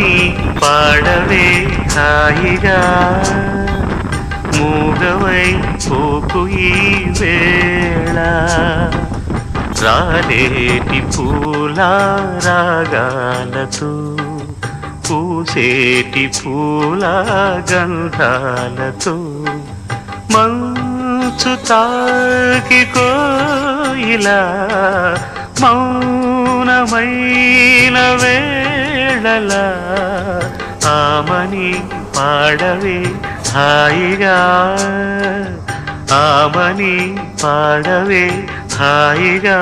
నీ పాడవే హాయిగా. మూగవై పోకు ఈ వేళ. రాలేటి పూల రాగాలతో పూసేటి పూల గంధాలతో మంచు తాకి కోయిలా మౌ మౌనమైన వేళల ఆమని పాడవే హాయిగా. ఆమని పాడవే హాయిగా.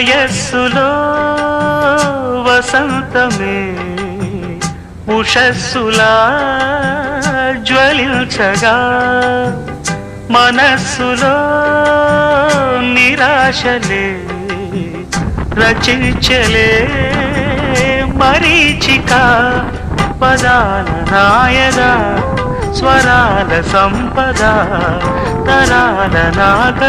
వయస్సులో వసంతమే ఉషస్సులా జ్వలించగా మనస్సులో నిరాశలే రచించలే మరీచిక పదాల రాయగా స్వరాల సంపద తరాల నాగ